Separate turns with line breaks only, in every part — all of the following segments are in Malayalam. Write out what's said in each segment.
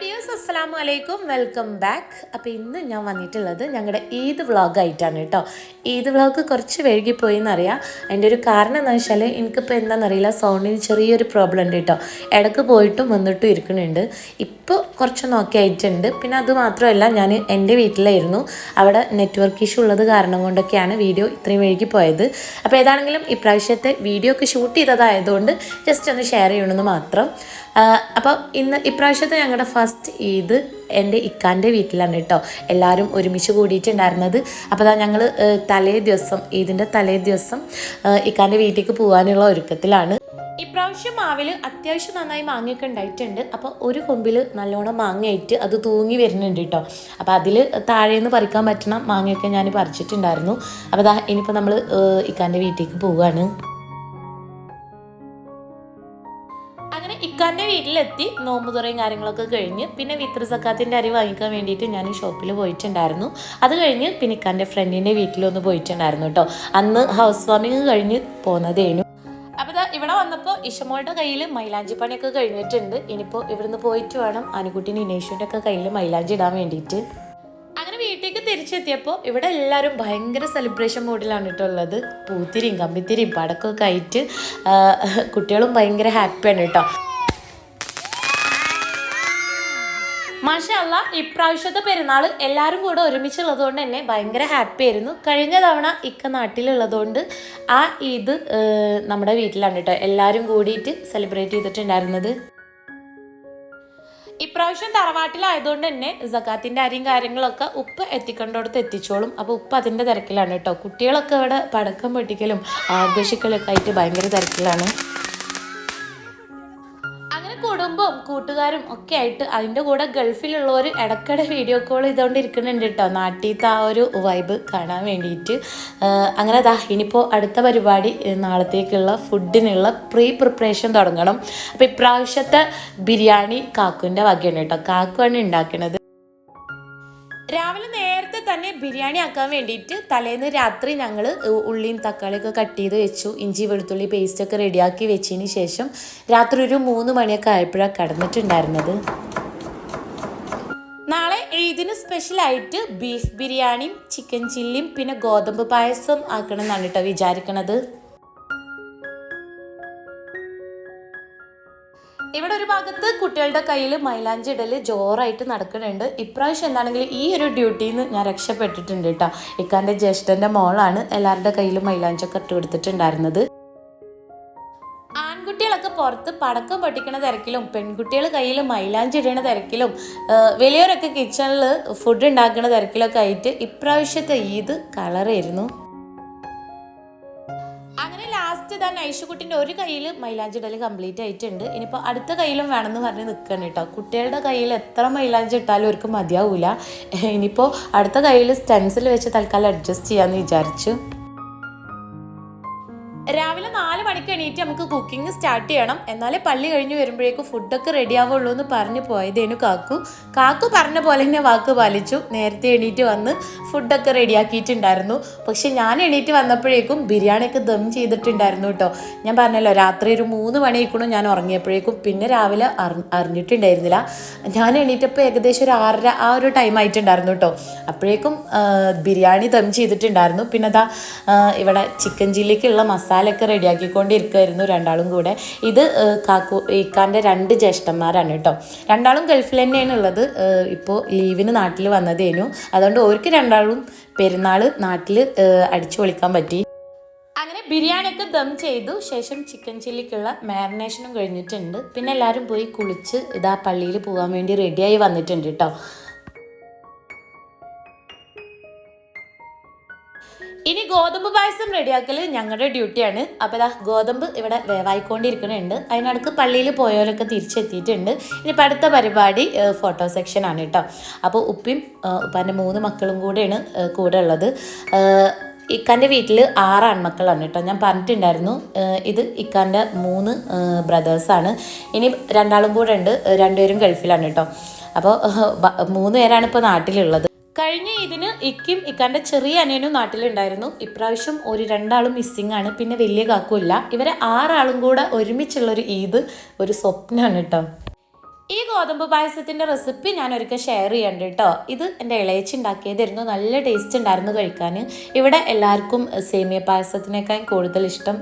ഡിയേഴ്സ് അസ്സലാമു അലൈക്കും. Welcome back. അപ്പോൾ ഇന്ന് ഞാൻ വന്നിട്ടുള്ളത് ഞങ്ങളുടെ ഈദ് വ്ളോഗായിട്ടാണ് കേട്ടോ. ഈദ് വ്ളോഗ് കുറച്ച് വൈകിപ്പോയി എന്നറിയാം അതിന്റെ ഒരു കാരണം എന്താ വെച്ചാൽ എനിക്കിപ്പോൾ എന്താണെന്നറിയില്ല സൗണ്ടിന് ചെറിയൊരു പ്രോബ്ലം ഉണ്ട് കേട്ടോ. ഇടയ്ക്ക് പോയിട്ടും വന്നിട്ടും ഇരിക്കുന്നുണ്ട്. ഇപ്പോൾ കുറച്ച് നോക്കി ആയിട്ടുണ്ട് പിന്നെ അത് മാത്രമല്ല ഞാൻ എന്റെ വീട്ടിലായിരുന്നു. അവിടെ നെറ്റ്വർക്ക് ഇഷ്യൂ ഉള്ളത് കാരണം കൊണ്ടൊക്കെയാണ് വീഡിയോ ഇത്രയും വൈകി പോയത് അപ്പോൾ ഏതാണെങ്കിലും ഇപ്രാവശ്യത്തെ വീഡിയോ ഒക്കെ ഷൂട്ട് ചെയ്തതായതുകൊണ്ട് ജസ്റ്റ് ഒന്ന് ഷെയർ ചെയ്യണമെന്ന് മാത്രം. അപ്പോൾ ഇന്ന് ഇപ്രാവശ്യത്തെ ഞങ്ങളുടെ ഫസ്റ്റ് ഈദ് എന്റെ ഇക്കാന്റെ വീട്ടിലാണ് കേട്ടോ. എല്ലാവരും ഒരുമിച്ച് കൂടിയിട്ടുണ്ടായിരുന്നത്. അപ്പോൾ അതാ ഞങ്ങൾ തലേ ദിവസം ഈദിന്റെ തലേ ദിവസം ഇക്കാന്റെ വീട്ടിലേക്ക് പോകാനുള്ള ഒരുക്കത്തിലാണ്. ഇപ്രാവശ്യം മാവിൽ അത്യാവശ്യം നന്നായി മാങ്ങയൊക്കെ ഉണ്ടായിട്ടുണ്ട്. അപ്പോൾ ഒരു കൊമ്പിൽ നല്ലോണം മാങ്ങയായിട്ട് അത് തൂങ്ങി വരുന്നുണ്ട് കേട്ടോ. അപ്പോൾ അതിൽ താഴേന്ന് പറിക്കാൻ പറ്റണ മാങ്ങയൊക്കെ ഞാൻ പറിച്ചിട്ടുണ്ടായിരുന്നു. അപ്പോൾ അതാ ഇനിയിപ്പോൾ നമ്മൾ ഇക്കാന്റെ വീട്ടിലേക്ക് പോവുകയാണ് അങ്ങനെ ഇക്കാന്റെ വീട്ടിലെത്തി നോമ്പ് തുറയും കാര്യങ്ങളൊക്കെ കഴിഞ്ഞ് പിന്നെ വിത്ര സക്കാത്തിന്റെ അരി വാങ്ങിക്കാൻ വേണ്ടിയിട്ട് ഞാൻ ഷോപ്പിൽ പോയിട്ടുണ്ടായിരുന്നു. അത് കഴിഞ്ഞ് പിന്നെ ഇക്കാന്റെ ഫ്രണ്ടിന്റെ വീട്ടിലൊന്ന് പോയിട്ടുണ്ടായിരുന്നു കേട്ടോ. അന്ന് ഹൗസ് വാമിങ് കഴിഞ്ഞ് പോന്നതേനു. അപ്പോൾ ഇതാ ഇവിടെ വന്നപ്പോൾ ഇഷമോളുടെ കയ്യിൽ മൈലാഞ്ചി പണിയൊക്കെ കഴിഞ്ഞിട്ടുണ്ട്. ഇനിയിപ്പോൾ ഇവിടുന്ന് പോയിട്ട് വേണം അനുകുട്ടിന് ഇനേഷുവിന്റെ ഒക്കെ കയ്യിൽ മൈലാഞ്ചി ഇടാൻ വേണ്ടിയിട്ട്. വീട്ടിലേക്ക് തിരിച്ചെത്തിയപ്പോൾ ഇവിടെ എല്ലാവരും ഭയങ്കര സെലിബ്രേഷൻ മൂഡിലാണ് കേട്ടോ ഉള്ളത്. പൂത്തിരിയും കമ്പിത്തിരിയും പടക്കമൊക്കെ ആയിട്ട് കുട്ടികളും ഭയങ്കര ഹാപ്പിയാണ് കേട്ടോ മാഷല്ല ഇപ്രാവശ്യത്തെ പെരുന്നാൾ എല്ലാവരും കൂടെ ഒരുമിച്ചുള്ളത് കൊണ്ട് തന്നെ ഭയങ്കര ഹാപ്പി ആയിരുന്നു. കഴിഞ്ഞ തവണ ഇക്ക നാട്ടിലുള്ളതുകൊണ്ട് ആ ഇത് നമ്മുടെ വീട്ടിലാണ് കേട്ടോ എല്ലാവരും കൂടിയിട്ട് സെലിബ്രേറ്റ് ചെയ്തിട്ടുണ്ടായിരുന്നത്. ഇപ്രാവശ്യം തറവാട്ടിലായതുകൊണ്ട് തന്നെ സക്കാത്തിന്റെ അരിയും കാര്യങ്ങളൊക്കെ ഉപ്പ് എത്തിക്കേണ്ടടുത്ത് എത്തിച്ചോളും. അപ്പോൾ ഉപ്പ് അതിന്റെ തിരക്കിലാണ് കേട്ടോ. കുട്ടികളൊക്കെ ഇവിടെ പടക്കം പൊട്ടിക്കലും ആഘോഷിക്കലൊക്കെ ആയിട്ട് ഭയങ്കര തിരക്കിലാണ്. കുടുംബവും കൂട്ടുകാരും ഒക്കെ ആയിട്ട് അതിന്റെ കൂടെ ഗൾഫിലുള്ളവർ ഇടയ്ക്കിടെ വീഡിയോ കോൾ ചെയ്തുകൊണ്ട് ഇരിക്കുന്നുണ്ട് കേട്ടോ നാട്ടിലത്തെ ആ ഒരു വൈബ് കാണാൻ വേണ്ടിയിട്ട്. അങ്ങനെ ദാ ഇനിയിപ്പോൾ അടുത്ത പരിപാടി നാളത്തേക്കുള്ള ഫുഡിനുള്ള പ്രീ പ്രിപ്പറേഷൻ തുടങ്ങണം. അപ്പോൾ ഇപ്രാവശ്യത്തെ ബിരിയാണി കാക്കുവിന്റെ വകയാണ് കേട്ടോ കാക്കുവാണ് ഉണ്ടാക്കുന്നത് രാവിലെ നേരത്തെ തന്നെ ബിരിയാണി ആക്കാൻ വേണ്ടിയിട്ട് തലേന്ന് രാത്രി ഞങ്ങൾ ഉള്ളിയും തക്കാളിയൊക്കെ കട്ട് ചെയ്ത് വെച്ചു. ഇഞ്ചി വെളുത്തുള്ളി പേസ്റ്റൊക്കെ റെഡിയാക്കി വെച്ചതിന് ശേഷം രാത്രി ഒരു മൂന്ന് മണിയൊക്കെ ആയപ്പോഴാണ് കടന്നിട്ടുണ്ടായിരുന്നത്. നാളെ ഈദിന് സ്പെഷ്യലായിട്ട് ബീഫ് ബിരിയാണിയും ചിക്കൻ ചില്ലിയും പിന്നെ ഗോതമ്പ് പായസം ആക്കണം എന്നാണ് കേട്ടോ വിചാരിക്കണത്. ഭാഗത്ത് കുട്ടികളുടെ കയ്യിൽ മൈലാഞ്ചി ഇടൽ ജോറായിട്ട് നടക്കുന്നുണ്ട്. ഇപ്രാവശ്യം എന്താണെങ്കിൽ ഈ ഒരു ഡ്യൂട്ടിയിൽ നിന്ന് ഞാൻ രക്ഷപ്പെട്ടിട്ടുണ്ട് കേട്ടോ. ഇക്കാന്റെ ജ്യേഷ്ഠന്റെ മോളാണ് എല്ലാവരുടെ കയ്യിൽ മൈലാഞ്ചൊക്കെ ഇട്ട് കൊടുത്തിട്ടുണ്ടായിരുന്നത്. ആൺകുട്ടികളൊക്കെ പുറത്ത് പടക്കം പൊട്ടിക്കണ തിരക്കിലും പെൺകുട്ടികൾ കയ്യിൽ മൈലാഞ്ചി ഇടണ തിരക്കിലും വലിയവരൊക്കെ കിച്ചണിൽ ഫുഡ് ഉണ്ടാക്കുന്ന തിരക്കിലൊക്കെ ആയിട്ട് ഇപ്രാവശ്യത്തെ ഈദ് കളറായിരുന്നു ലാസ്റ്റ് ഇതാ നൈഷുകുട്ടിന്റെ ഒരു കയ്യിൽ മൈലാഞ്ചി ഇടൽ കംപ്ലീറ്റ് ആയിട്ടുണ്ട്. ഇനിയിപ്പോൾ അടുത്ത കയ്യിലും വേണമെന്ന് പറഞ്ഞ് നിൽക്കണം കേട്ടോ. കുട്ടികളുടെ കയ്യിൽ എത്ര മൈലാഞ്ചി ഇട്ടാലും അവർക്ക് മതിയാവില്ല ഇനിയിപ്പോൾ അടുത്ത കയ്യിൽ സ്റ്റെൻസിൽ വെച്ച് തൽക്കാലം അഡ്ജസ്റ്റ് ചെയ്യാമെന്ന് വിചാരിച്ചു. എണീറ്റ് നമുക്ക് കുക്കിംഗ് സ്റ്റാർട്ട് ചെയ്യണം. എന്നാലേ പള്ളി കഴിഞ്ഞ് വരുമ്പോഴേക്കും ഫുഡൊക്കെ റെഡി ആവുള്ളൂ എന്ന് പറഞ്ഞു പോയതേനു കാക്കു. കാക്കു പറഞ്ഞ പോലെ തന്നെ വാക്ക് പാലിച്ചു. നേരത്തെ എണീറ്റ് വന്ന് ഫുഡൊക്കെ റെഡിയാക്കിയിട്ടുണ്ടായിരുന്നു പക്ഷെ ഞാൻ എണീറ്റ് വന്നപ്പോഴേക്കും ബിരിയാണിയൊക്കെ ദം ചെയ്തിട്ടുണ്ടായിരുന്നു കേട്ടോ. ഞാൻ പറഞ്ഞല്ലോ രാത്രി ഒരു മൂന്ന് മണിയായിക്കണു ഞാൻ ഉറങ്ങിയപ്പോഴേക്കും. പിന്നെ രാവിലെ അറി അറിഞ്ഞിട്ടുണ്ടായിരുന്നില്ല. ഞാൻ എണീറ്റപ്പോൾ ഏകദേശം ഒരു ആറര ആ ഒരു ടൈം ആയിട്ടുണ്ടായിരുന്നു കേട്ടോ. അപ്പോഴേക്കും ബിരിയാണി ദം ചെയ്തിട്ടുണ്ടായിരുന്നു. പിന്നെ അതാ ഇവിടെ ചിക്കൻ ചില്ലിക്കുള്ള മസാലയൊക്കെ റെഡിയാക്കിക്കൊണ്ടിരിക്കുമായിരുന്നു രണ്ടാളും കൂടെ. ഇത് കാക്കു ഇക്കാന്റെ രണ്ട് ജ്യേഷ്ഠന്മാരാണ് കേട്ടോ. രണ്ടാളും ഗൾഫിൽ തന്നെയാണ് ഉള്ളത്. ഇപ്പോൾ ലീവിന് നാട്ടിൽ വന്നതേനു. അതുകൊണ്ട് അവർക്ക് രണ്ടാളും പെരുന്നാൾ നാട്ടിൽ അടിച്ചു പൊളിക്കാൻ പറ്റി. അങ്ങനെ ബിരിയാണിയൊക്കെ ദം ചെയ്തു. ശേഷം ചിക്കൻ ചില്ലിക്കുള്ള മാരിനേഷനും കഴിഞ്ഞിട്ടുണ്ട്. പിന്നെ എല്ലാവരും പോയി കുളിച്ച് ഇതാ പള്ളിയിൽ പോകാൻ വേണ്ടി റെഡിയായി വന്നിട്ടുണ്ട് കേട്ടോ. ഇനി ഗോതമ്പ് പായസം റെഡിയാക്കൽ ഞങ്ങളുടെ ഡ്യൂട്ടിയാണ്. അപ്പോൾ ഇതാ ഗോതമ്പ് ഇവിടെ വേവായിക്കൊണ്ടിരിക്കുന്നുണ്ട് അതിനടുക്ക് പള്ളിയിൽ പോയവരൊക്കെ തിരിച്ചെത്തിയിട്ടുണ്ട്. ഇനിയിപ്പോൾ അടുത്ത പരിപാടി ഫോട്ടോ സെക്ഷനാണ് കേട്ടോ അപ്പോൾ ഉപ്പിയും ഉപ്പാന്റെ മൂന്ന് മക്കളും കൂടെയാണ് കൂടെ ഉള്ളത്. ഇക്കാന്റെ വീട്ടിൽ ആറ് ആൺമക്കളാണ് കേട്ടോ ഞാൻ പറഞ്ഞിട്ടുണ്ടായിരുന്നു ഇത് ഇക്കാന്റെ മൂന്ന് ബ്രദേഴ്സാണ് ഇനി രണ്ടാളും കൂടെ ഉണ്ട് രണ്ടുപേരും ഗൾഫിലാണ് കേട്ടോ അപ്പോൾ മൂന്ന് പേരാണ് ഇപ്പോൾ നാട്ടിലുള്ളത്. കഴിഞ്ഞ ഇതിന് ഇക്കും ഇക്കാന്റെ ചെറിയ അനിയനും നാട്ടിലുണ്ടായിരുന്നു. ഇപ്രാവശ്യം ഒരു രണ്ടാളും മിസ്സിംഗ് ആണ്. പിന്നെ വലിയ കാക്കുമില്ല. ഇവരെ ആറാളും കൂടെ ഒരുമിച്ചുള്ളൊരു ഈദ് ഒരു സ്വപ്നമാണ് കേട്ടോ. ഈ ഗോതമ്പ് പായസത്തിന്റെ റെസിപ്പി ഞാൻ ഒരിക്കൽ ഷെയർ ചെയ്യണ്ട കേട്ടോ ഇത് എന്റെ ഇളയച്ചി ഉണ്ടാക്കിയതായിരുന്നു. നല്ല ടേസ്റ്റ് ഉണ്ടായിരുന്നു കഴിക്കാൻ ഇവിടെ എല്ലാവർക്കും സേമിയ പായസത്തിനേക്കാൾ കൂടുതൽ ഇഷ്ടം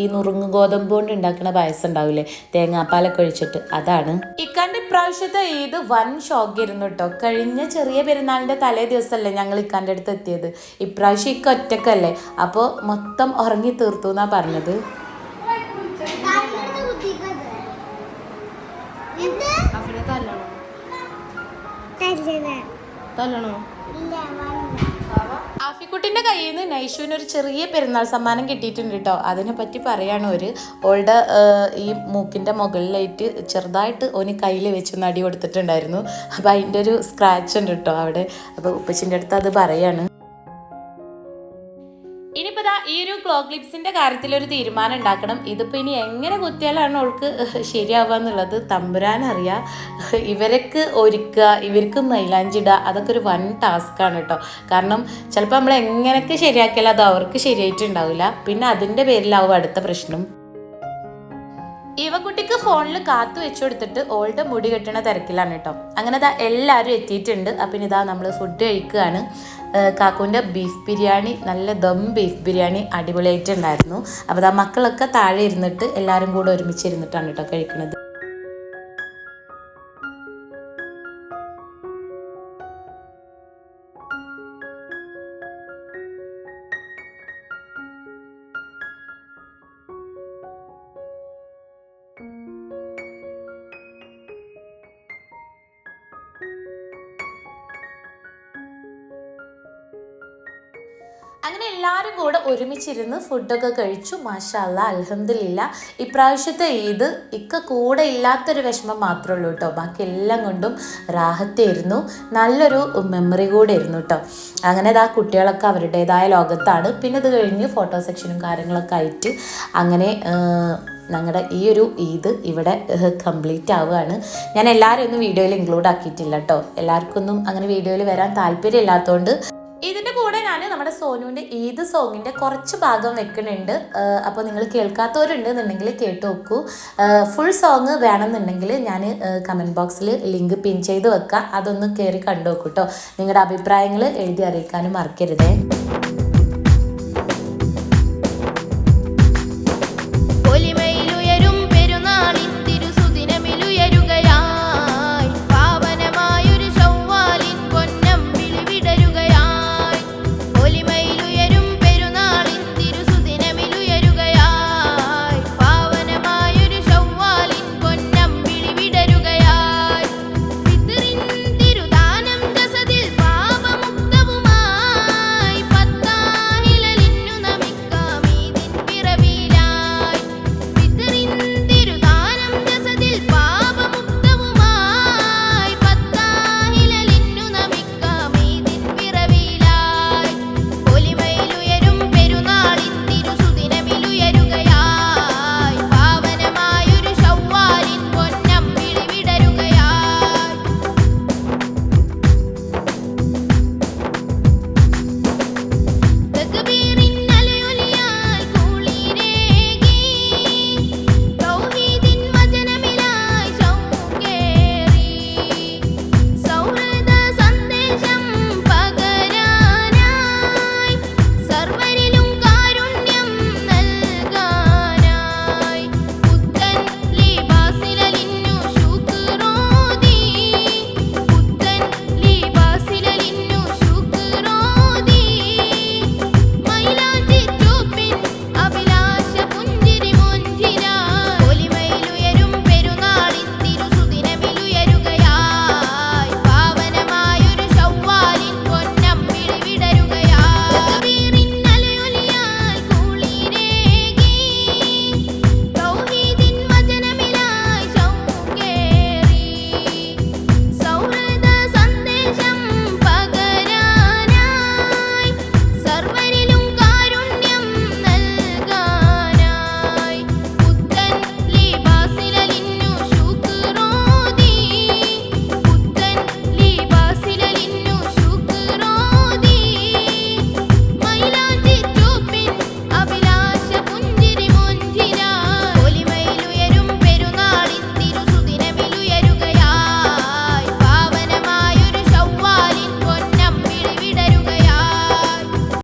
ഈ നുറുങ്ങ് ഗോതമ്പ് കൊണ്ട് ഉണ്ടാക്കുന്ന പായസം ഉണ്ടാവില്ലേ തേങ്ങാപ്പാലൊക്കെ ഒഴിച്ചിട്ട്. അതാണ്. ഇക്കാന്റെ ഇപ്രാവശ്യത്തെ ഏത് വൻ ഷോക്കായിരുന്നു കേട്ടോ കഴിഞ്ഞ ചെറിയ പെരുന്നാളിന്റെ തലേ ദിവസമല്ലേ ഞങ്ങൾ ഇക്കാന്റെ അടുത്ത് എത്തിയത്. ഇപ്രാവശ്യം ഇക്ക ഒറ്റക്കല്ലേ? അപ്പോൾ മൊത്തം ഉറങ്ങി തീർത്തു എന്നാണ് പറഞ്ഞത്.
തല്ലണ.
കയ്യിൽ നിന്ന് നൈഷുവിന് ഒരു ചെറിയ പെരുന്നാൾ സമ്മാനം കിട്ടിയിട്ടുണ്ട് കേട്ടോ അതിനെ പറ്റി പറയാണ് ഒരു ഓളുടെ ഈ മൂക്കിന്റെ മുകളിലായിട്ട് ചെറുതായിട്ട് ഓന് കയ്യിൽ വെച്ച് നടി കൊടുത്തിട്ടുണ്ടായിരുന്നു. അപ്പോൾ അതിന്റെ ഒരു സ്ക്രാച്ച് ഉണ്ട് കേട്ടോ അവിടെ. അപ്പോൾ ഉപ്പച്ചിന്റെ അടുത്ത് അത് പറയാണ്. ഈ ഒരു ക്ലോ ക്ലിപ്സിന്റെ കാര്യത്തിൽ ഒരു തീരുമാനം ഉണ്ടാക്കണം. ഇതിപ്പോൾ ഇനി എങ്ങനെ കുത്തിയാലാണ് അവൾക്ക് ശരിയാവുക എന്നുള്ളത് തമ്പുരാൻ അറിയാം. ഇവരക്ക് ഒരുക്കുക ഇവർക്ക് മൈലാഞ്ചിടുക അതൊക്കെ ഒരു വൻ ടാസ്ക്കാണ് കേട്ടോ. കാരണം ചിലപ്പോൾ നമ്മൾ എങ്ങനെയൊക്കെ ശരിയാക്കിയാലും അത് അവർക്ക് ശരിയായിട്ടുണ്ടാവില്ല. പിന്നെ അതിന്റെ പേരിലാവും അടുത്ത പ്രശ്നം. ഇവക്കുട്ടിക്ക് ഫോണിൽ കാത്തു വെച്ചു കൊടുത്തിട്ട് ഓളുടെ മുടി കെട്ടണ തിരക്കിലാണ് കേട്ടോ. അങ്ങനെ ദാ എല്ലാവരും എത്തിയിട്ടുണ്ട്. അപ്പം ഇതാ നമ്മൾ ഫുഡ് കഴിക്കുകയാണ്. ഏഹ് കാക്കൂന്റെ ബീഫ് ബിരിയാണി നല്ല ദം ബീഫ് ബിരിയാണി അടിപൊളിയായിട്ടുണ്ടായിരുന്നു. അപ്പോൾ ആ മക്കളൊക്കെ താഴെ ഇരുന്നിട്ട് എല്ലാവരും കൂടെ ഒരുമിച്ച് ഇരുന്നിട്ടാണ് കേട്ടോ കഴിക്കുന്നത് അങ്ങനെ എല്ലാവരും കൂടെ ഒരുമിച്ചിരുന്ന് ഫുഡൊക്കെ കഴിച്ചു. മാഷാല്ല അലഹമില്ല ഇപ്രാവശ്യത്തെ ഈദ് ഇക്ക കൂടെ ഇല്ലാത്തൊരു വിഷമം മാത്രമേ ഉള്ളൂ കേട്ടോ ബാക്കി എല്ലാം കൊണ്ടും റാഹത്തായിരുന്നു നല്ലൊരു മെമ്മറി കൂടെ ഇരുന്നു കേട്ടോ അങ്ങനെ ഇതാ കുട്ടികളൊക്കെ അവരുടേതായ ലോകത്താണ്. പിന്നെ ഇത് കഴിഞ്ഞ് ഫോട്ടോ സെക്ഷനും കാര്യങ്ങളൊക്കെ ആയിട്ട് അങ്ങനെ ഞങ്ങളുടെ ഈ ഒരു ഈദ് ഇവിടെ കംപ്ലീറ്റ് ആവുകയാണ്. ഞാൻ എല്ലാവരും ഒന്നും വീഡിയോയിൽ ഇൻക്ലൂഡ് ആക്കിയിട്ടില്ല കേട്ടോ എല്ലാവർക്കൊന്നും അങ്ങനെ വീഡിയോയിൽ വരാൻ താല്പര്യമില്ലാത്തതുകൊണ്ട് ഇതിന്റെ കൂടെ ഞാൻ നമ്മുടെ സോനുവിന്റെ ഏത് സോങ്ങിന്റെ കുറച്ച് ഭാഗം വെക്കുന്നുണ്ട്. അപ്പോൾ നിങ്ങൾ കേൾക്കാത്തവരുണ്ട് എന്നുണ്ടെങ്കിൽ കേട്ട് നോക്കൂ. ഫുൾ സോങ് വേണമെന്നുണ്ടെങ്കിൽ ഞാൻ കമന്റ് ബോക്സിൽ ലിങ്ക് പിൻ ചെയ്ത് വെക്കാം. അതൊന്ന് കയറി കണ്ടു നോക്കൂ കേട്ടോ നിങ്ങളുടെ അഭിപ്രായങ്ങൾ എഴുതി അറിയിക്കാനും മറക്കരുതേ.